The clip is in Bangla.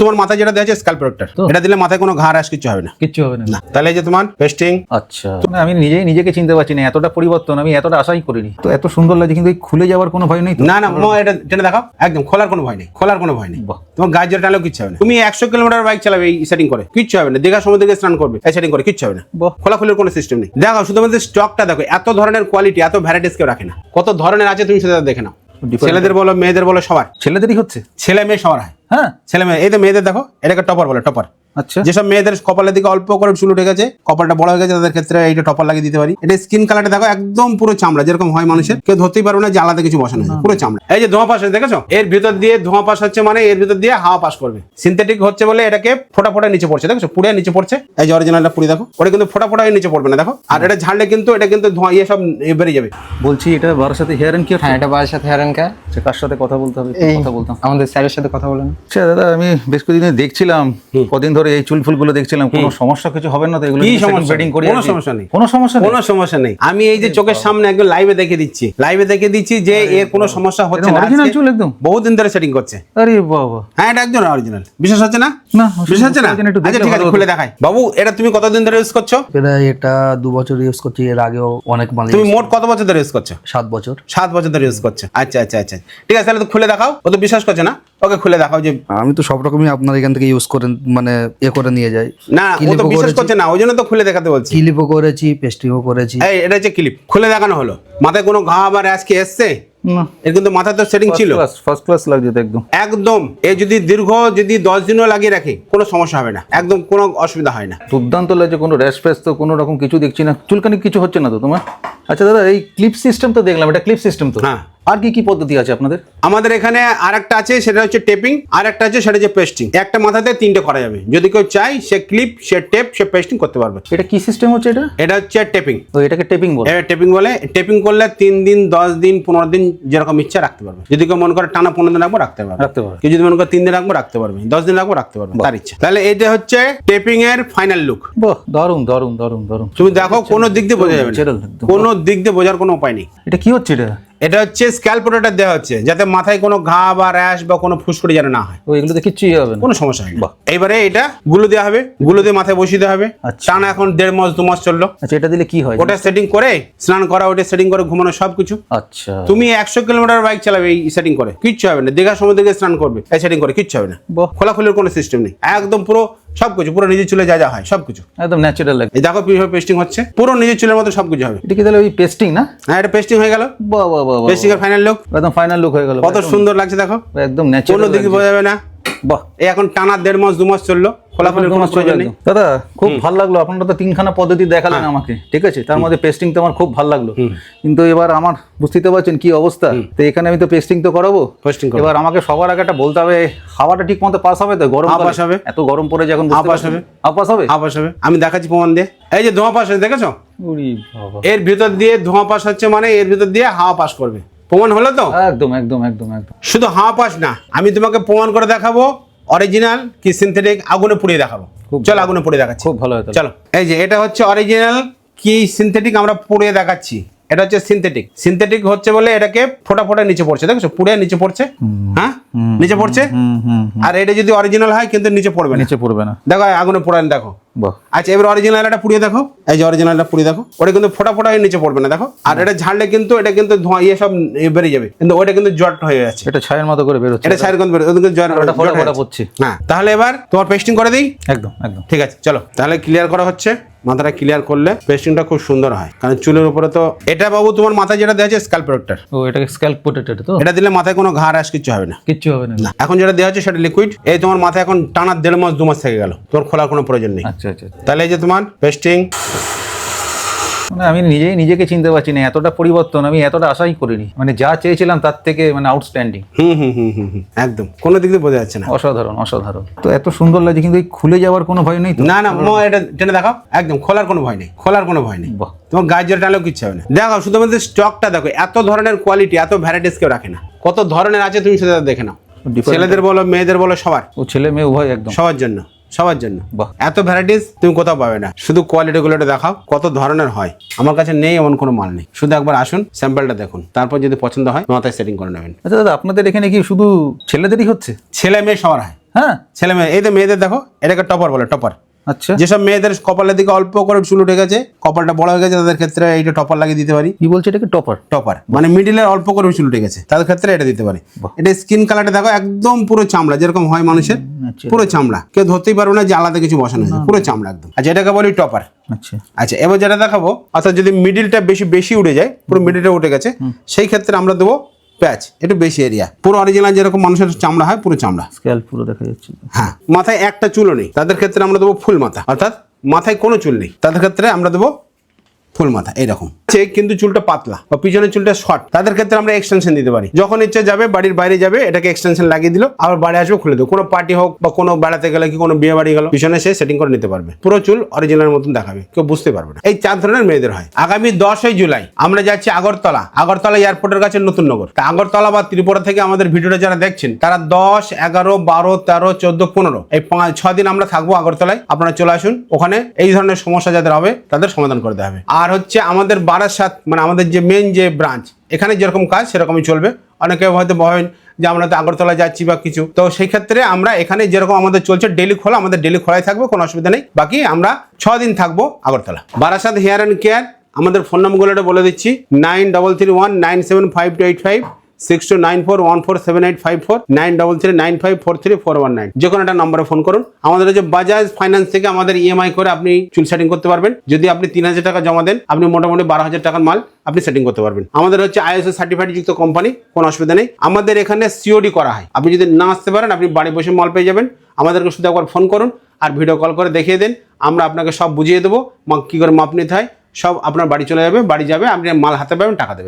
তোমার মাথায় যেটা দেওয়া আছে স্ক্যাল্প প্রোটেক্টর এটা দিলে মাথায় কোনো ঘা রাশ কিছু হবে না। কিচ্ছু হবে না। তাহলে যে তোমার পেস্টিং আচ্ছা। মানে আমি নিজেই নিজেকে চিনতে পারছি না এতটা পরিবর্তন আমি এতটা আশাই করিনি। তো এত সুন্দর লাগছে কিন্তু খুলে যাওয়ার কোনো ভয় নেই না না মো এটা টেনে দেখাও। একদম খোলার কোনো ভয় নেই খোলার কোনো ভয় নেই। তোমার গাছ টানলেও কিচ্ছু হবে না। তুমি একশো কিলোমিটার বাইক চালাবে এই সেটিং করে কিচ্ছু হবে না। দীঘা সমুদ্রে স্নান করবে এই সেটিং করে কিচ্ছু হবে না। খোলাখুলির কোনো সিস্টেম নেই। দেখো শুধুমাত্র স্টকটা দেখো এত ধরনের কোয়ালিটি এত ভ্যারাইটিস কেউ রাখে না। কত ধরনের আছে তুমি সেটা দেখে নাও। ছেলেদের বলো মেয়েদের বলো সবার। ছেলেদেরই হচ্ছে? ছেলে মেয়ে সবার হয়। হ্যাঁ। ছেলে মেয়ে এই তো মেয়েদের দেখো এটাকে টপার বলে টপার। আচ্ছা। যেসব মেয়েদের কপালের দিকে অল্প করে চুল উঠে গেছে কপালটা বড় হয়ে গেছে তাদের ক্ষেত্রে এইটা টপার লাগিয়ে দিতে পারি। এটা স্কিন কালারটা দেখো একদম পুরো চামড়া যেরকম হয় মানুষের। কেউ ধরতেই পারবে না যে আলাদা কিছু বসানো আছে পুরো চামড়া। এই যে ধোঁয়া পাশ দেখেছ? এর ভিতর দিয়ে ধোঁয়া পাশ হচ্ছে মানে এর ভিতর দিয়ে হাওয়া পাস করবে। সিনথেটিক হচ্ছে বলে এটাকে ফোটা ফোটা নিচে পড়ছে দেখেছ? পুড়ে নিচে পড়ছে। এই যে অরিজিনালটা পুড়ে দেখো ওটা কিন্তু ফোটা ফোটা নিচে পড়বে না দেখো? আর এটা ঝাড়লে কিন্তু এটা কিন্তু ধোঁয়া ইয়ে সব বেরিয়ে যাবে। বলছি এটা বাবার সাথে হেয়ার এন্ড কি হ্যাঁ এটা বাবার সাথে হারান কা আচ্ছা কার সাথে কথা বলতে হবে? এই কথা বলতাম। আমাদের স্যারের সাথে কথা বলেন। আচ্ছা দাদা আমি বেশ কদিন ধরে দেখছিলাম। কদিন ধরে এই চুল ফুলগুলো দেখছিলাম কোনো সমস্যা কিছু হবে না তো? এগুলো কি সমস্যা bedding করি কোনো সমস্যা নেই। কোনো সমস্যা নেই। কোনো সমস্যা নেই। আমি এই যে চোখের সামনে একদম লাইভে দেখে দিচ্ছি। লাইভে দেখে দিচ্ছি যে এর কোনো সমস্যা হচ্ছে না। অরিজিনাল চুল একদম। বহুদিন ধরে সেটিং করছে। আরে বাবা। হ্যাঁ এটা একজন অরিজিনাল বিশেষ হচ্ছে না? না বিশেষ হচ্ছে না? আচ্ছা ঠিক আছে খুলে দেখাই। বাবু এটা তুমি কতদিন ধরে ইউজ করছ? প্রায় এটা দু বছর ইউজ করছি এর আগেও অনেক মালিক তুমি মোট কত বছর ধরে ইউজ করছ? সাত বছর। সাত বছর ধরে ইউজ করছ। আচ্ছা আচ্ছা আচ্ছা। ঠিক আছে তাহলে তো খুলে দেখাও। ও তো বিশ্বাস করছে না? ওকে খুলে দেখাও যে আমি তো সব রকমই আপনার এখান থেকে ইউজ করে মানে এ করে নিয়ে যাই। না ও তো বিশ্বাস করছে। না ওই জন্য তো খুলে দেখাতে বলছি। ক্লিপও করেছি পেস্টিংও করেছি। এই এটা হচ্ছে ক্লিপ খুলে দেখানো হলো। মাথায় কোনো ঘা বা র্যাশ কি এসছে? না। এর কিন্তু মাথায় তো সেটিং ছিল। ফার্স্ট ক্লাস লাগছে তো একদম। একদম এ যদি দীর্ঘ যদি দশ দিনও লাগিয়ে রাখে কোনো সমস্যা হবে না। একদম কোনো অসুবিধা হয় না। দুর্দান্ত লাগছে কোনো র্যাশ ফ্যাশ তো কোনো রকম কিছু দেখছি না। চুলকানি কিছু হচ্ছে না তো তোমার? আচ্ছা দাদা এই ক্লিপ সিস্টেম তো দেখলাম এটা ক্লিপ সিস্টেম তো। হ্যাঁ। আর কি কি পদ্ধতি আছে আপনাদের? আমাদের এখানে আর একটা আছে সেটা হচ্ছে টেপিং আর একটা আছে সেটা হচ্ছে পেস্টিং একটা মাথাতে তিনটে করা যাবে। যদি কেউ চাই সে ক্লিপ সে টেপ সে পেস্টিং করতে পারবে। এটা কি সিস্টেম হচ্ছে এটা? এটা হচ্ছে টেপিং তো এটাকে টেপিং বলে। এবার টেপিং বলে। টেপিং করলে তিন দিন দশ দিন পনেরো দিন যেরকম ইচ্ছা রাখতে পারবে। যদি কেউ মনে করে টানা পনেরো দিন রাখব রাখতে পারবে। রাখতে পারবে। কেউ যদি মনে করে তিন দিন রাখব রাখতে পারবে। দশ দিন রাখব রাখতে পারবে। তার ইচ্ছা। তাহলে এটা হচ্ছে টেপিং এর ফাইনাল লুক বাহ দারুণ দারুণ দারুণ দারুণ। তুমি দেখো কোনো দিক দিয়ে বোঝা যাবে না। ন্যাচারাল কোনো দিক দিয়ে বোঝার কোনো উপায় নেই। এটা কি হচ্ছে এটা? এটা হচ্ছে স্ক্যাল প্রোটেক্টর দেওয়া হচ্ছে যাতে মাথায় কোনো ঘা বা র্যাশ বা কোনো ফুসকুড়ি যেন না হয়। ও এগুলোতে কিচ্ছুই হবে না। কোনো সমস্যা হয় না। এইবারে এটা গুলো দেওয়া হবে গুলো দিয়ে মাথায় বসিয়ে দেওয়া হবে। আচ্ছা। টানা এখন দেড় মাস দু মাস চলল। আচ্ছা এটা দিলে কি হয়? ওটা সেটিং করে স্নান করা ওটা সেটিং করে ঘুমানো সব কিছু আচ্ছা। তুমি একশো কিলোমিটার বাইক চালাবে এই সেটিং করে। কিচ্ছু হবে না। দীঘা সমুদ্রে স্নান করবে এই সেটিং করে কিচ্ছু হবে না। খোলাখুলির কোনো সিস্টেম নেই। একদম পুরো সবকিছু পুরো নিজের চুলে যা যা হয় সবকিছু একদম ন্যাচারাল লাগে। এই দেখো কীভাবে পেস্টিং হচ্ছে পুরো নিজের চুলের মতো সবকিছু হবে। এটা কি তাহলে ওই পেস্টিং না? হ্যাঁ এটা পেস্টিং হয়ে গেল। বাহ বাহ বাহ পেস্টিং এর ফাইনাল লুক একদম ফাইনাল লুক হয়ে গেল। কত সুন্দর লাগছে দেখো। একদম ন্যাচারাল কোনো দিকে বোঝা যাবে না। বাহ। এই এখন টানা দেড় মাস দু মাস চলল। খোলাখুলির কোনো প্রয়োজন নেই। দাদা খুব ভালো লাগল। আপনারা তো তিনখানা পদ্ধতি দেখালেন হ্যাঁ। আমাকে ঠিক আছে? তার মধ্যে পেস্টিং তো আমার খুব ভালো লাগল। কিন্তু এবার আমার বুঝতে পারছেন কি অবস্থা। তো এখানে আমি তো পেস্টিং তো করাবো। এবার আমাকে সবার আগে একটা বলতে হবে হাওয়াটা ঠিক মতো পাস হবে তো? গরম আপাস হবে। এত গরম পড়ে যখন আপাস হবে। আপাস হবে? আবাস হবে। আমি দেখাচ্ছি প্রমাণ দিয়ে। এই যে ধোঁয়া পাস হচ্ছে দেখেছ? এর ভিতর দিয়ে ধোঁয়া পাস হচ্ছে মানে এর ভিতর দিয়ে হাওয়া পাস করবে। প্রমাণ হলো তো? একদম একদম একদম একদম। শুধু হাওয়া পাস না আমি তোমাকে প্রমাণ করে দেখাবো। অরিজিনাল কি সিনথেটিক আগুনে পুড়িয়ে দেখাবো। খুব চল আগুনে পুড়িয়ে দেখাচ্ছি। খুব ভালো চলো এই যে এটা হচ্ছে অরিজিনাল কি সিনথেটিক আমরা পুড়িয়ে দেখাচ্ছি। এটা হচ্ছে সিনথেটিক সিনথেটিক হচ্ছে বলে এটাকে ফোটা ফোটা নিচে পড়ছে দেখছ? পুড়ে নিচে পড়ছে। হ্যাঁ? নিচে পড়ছে? আর এটা যদি অরিজিনাল হয় কিন্তু নিচে পড়বে নিচে পড়বে না। দেখো আগুনে পোড়ান দেখো। আচ্ছা এবার অরিজিনাল এটা পুড়িয়ে দেখো। এই যে অরিজিনালটা পুড়িয়ে দেখো। ওটা কিন্তু ফোটা ফোটা হয়ে নিচে পড়বে না দেখো। আর এটা ঝাড়লে কিন্তু এটা কিন্তু ধোঁয়া ইয়ে সব ইয়ে বেরিয়ে যাবে। কিন্তু ওটা কিন্তু জট হয়ে যাচ্ছে। এটা ছায়ের মতো করে বেরোচ্ছে। এটা সাইড কিন্তু ওটা কিন্তু ওটা ফোটা ফোটা পড়ছে। হ্যাঁ তাহলে এবার তোমার পেস্টিং করে দিই? একদম একদম। ঠিক আছে চলো। তাহলে ক্লিয়ার করা হচ্ছে। মাথাটা ক্লিয়ার করলে পেস্টিংটা খুব সুন্দর হয়। কারণ চুলের উপরে তো এটা বাবু তোমার মাথায় যেটা দেওয়া আছে স্ক্যাল্প প্রোটেক্টর ও এটা স্ক্যাল্প প্রোটেক্টেড তো? এটা দিলে মাথায় কোনো ঘা রাশ কিছু হবে না। কিছু হবে না। না এখন যেটা দেওয়া হচ্ছে সেটা লিকুইড এই তোমার মাথায় এখন টানা দেড় মাস দু মাস থেকে গেল। তোর খোলার কোনো প্রয়োজন নেই। আচ্ছা আচ্ছা আচ্ছা। তাহলে এই যে তোমার পেস্টিং মানে আমি নিজেই নিজেকে চিনতে পারছি না এতটা পরিবর্তন আমি এতটা আশাই করিনি। মানে যা চেয়েছিলাম তার থেকে মানে আউটস্ট্যান্ডিং হুম হুম হুম হুম একদম। কোনো দিক দিয়ে বোঝা যাচ্ছে না। অসাধারণ অসাধারণ। তো এত সুন্দর লাগছে কিন্তু এই খুলে যাওয়ার কোনো ভয় নেই না না মো এটা টেনে দেখাও। একদম খোলার কোনো ভয় নেই খোলার কোনো ভয় নেই। তোমার গাছ জল টানলেও কিচ্ছু হবে না। দেখো শুধুমাত্র স্টকটা দেখো এত ধরনের কোয়ালিটি এত ভ্যারাইটিস কেউ রাখে না। কত ধরনের আছে তুমি সেটা দেখে নাও। ছেলেদের বলো মেয়েদের বলো সবার। ও ছেলে মেয়ে উভয় একদম। সবার জন্য। সবার জন্য। বাহ। এত ভ্যারাইটিস তুমি কোথাও পাবে না। শুধু কোয়ালিটি গুলো দেখাও কত ধরনের হয়। আমার কাছে নেই এমন কোনো মাল নেই। শুধু একবার আসুন স্যাম্পলটা দেখুন। তারপর যদি পছন্দ হয় মাথায় সেটিং করে নেবেন। আচ্ছা দাদা আপনাদের এখানে কি শুধু ছেলেদেরই হচ্ছে? ছেলে মেয়ে সবার হয়। হ্যাঁ? ছেলে মেয়ে এই তো মেয়েদের দেখো এটাকে টপার বলে টপার আচ্ছা। যেসব মেয়েদের কপালের দিকে অল্প করে চুল উঠে গেছে কপালটা বড় হয়ে গেছে তাদের ক্ষেত্রে এইটা টপার লাগিয়ে দিতে পারি। কি বলছে এটাকে? টপার টপার মানে মিডিলে অল্প করে চুল উঠে গেছে তাদের ক্ষেত্রে এটা দিতে পারি। এটা স্কিন কালারটা দেখো একদম পুরো চামড়া যেরকম হয় মানুষের। পুরো চামড়া। কেউ ধরতেই পারবে না যে আলাদা কিছু বসানো হয়েছে। পুরো চামড়া একদম। আচ্ছা এটাকে বলি টপার। আচ্ছা। আচ্ছা এবার যেটা দেখাবো অর্থাৎ যদি মিডিলটা বেশি বেশি উঠে যায় পুরো মিডিলটা উঠে গেছে সেই ক্ষেত্রে আমরা দেবো প্যাচ। একটু বেশি এরিয়া পুরো অরিজিনাল যেরকম মানুষের চামড়া হয় পুরো চামড়া। স্ক্যাল পুরো দেখা যাচ্ছে। হ্যাঁ মাথায় একটা চুলও নেই। তাদের ক্ষেত্রে আমরা দেবো ফুল মাথা। অর্থাৎ মাথায় কোনো চুল নেই। তাদের ক্ষেত্রে আমরা দেবো ফুল মাথা এইরকম। সে কিন্তু চুলটা পাতলা বা পিছনের চুলটা শর্ট। তাদের ক্ষেত্রে আমরা এক্সটেনশন দিতে পারি। যখন ইচ্ছে যাবে বাড়ির বাইরে যাবে, এটাকে এক্সটেনশন লাগিয়ে দিল, আবার বাড়ি আসবে, খুলে দেবো কোনো পার্টি হোক বা কোনো বেড়াতে গেলে কি কোনো বিয়ে বাড়ি গেল, পিছনে সে সেটিং করে নিতে পারবে। পুরো চুল অরিজিনাল মতন দেখাবে, কেউ বুঝতে পারবে না। এই চার ধরনের মেয়েদের হয়। আগামী দশই জুলাই আমরা যাচ্ছি আগরতলা। আগরতলা এয়ারপোর্টের কাছে নতুন নগর। তা আগরতলা বা ত্রিপুরা থেকে আমাদের ভিডিওটা যারা দেখছেন, তারা দশ, এগারো, বারো, তেরো, চোদ্দ, পনেরো, এই পাঁচ, ছ দিন আমরা থাকব আগরতলায়। আপনারা চলে আসুন। ওখানে এই ধরনের সমস্যা যাদের হবে, তাদের সমাধান করতে হবে। আর হচ্ছে আমাদের বারাসাত মানে আমাদের যে মেন যে ব্রাঞ্চ এখানে যেরকম কাজ সেরকমই চলবে। অনেকে হয়তো ভাবেন যে আমরা তো আগরতলা যাচ্ছি বা কিছু। তো সেই ক্ষেত্রে আমরা এখানে যেরকম আমাদের চলছে ডেলি খোলা, আমাদের ডেলি খোলাই থাকবে, কোনো অসুবিধা নেই। বাকি আমরা ছ দিন থাকব Agartala. Barasat hair and care, আমাদের ফোন নম্বরগুলো বলে দিচ্ছি nine double three one nine seven five two eight five six two nine four one four seven five four, nine double three nine five four three four one যে কোনো একটা নম্বরে ফোন করুন। আমাদের হচ্ছে বাজাজ ফাইন্যান্স থেকে আমাদের ইএমআই করে আপনি চুল সেটিং করতে পারবেন। যদি আপনি তিন হাজার টাকা জমা দেন, আপনি মোটামুটি বারো হাজার টাকার মাল আপনি সেটিং করতে পারবেন। আমাদের হচ্ছে যুক্ত কোম্পানি কোনো অসুবিধা নেই। আমাদের এখানে সিওডি করা হয়। আপনি যদি না আসতে পারেন, আপনি বাড়ি বসে মাল পেয়ে যাবেন। আমাদেরকে শুধু একবার ফোন করুন আর ভিডিও কল করে দেখিয়ে দেন। আমরা আপনাকে সব বুঝিয়ে দেবো। কী করে মাপ নিতে হয়? সব আপনার বাড়ি চলে যাবে, বাড়ি যাবে, আপনি মাল হাতে পাবেন, টাকা দেবেন।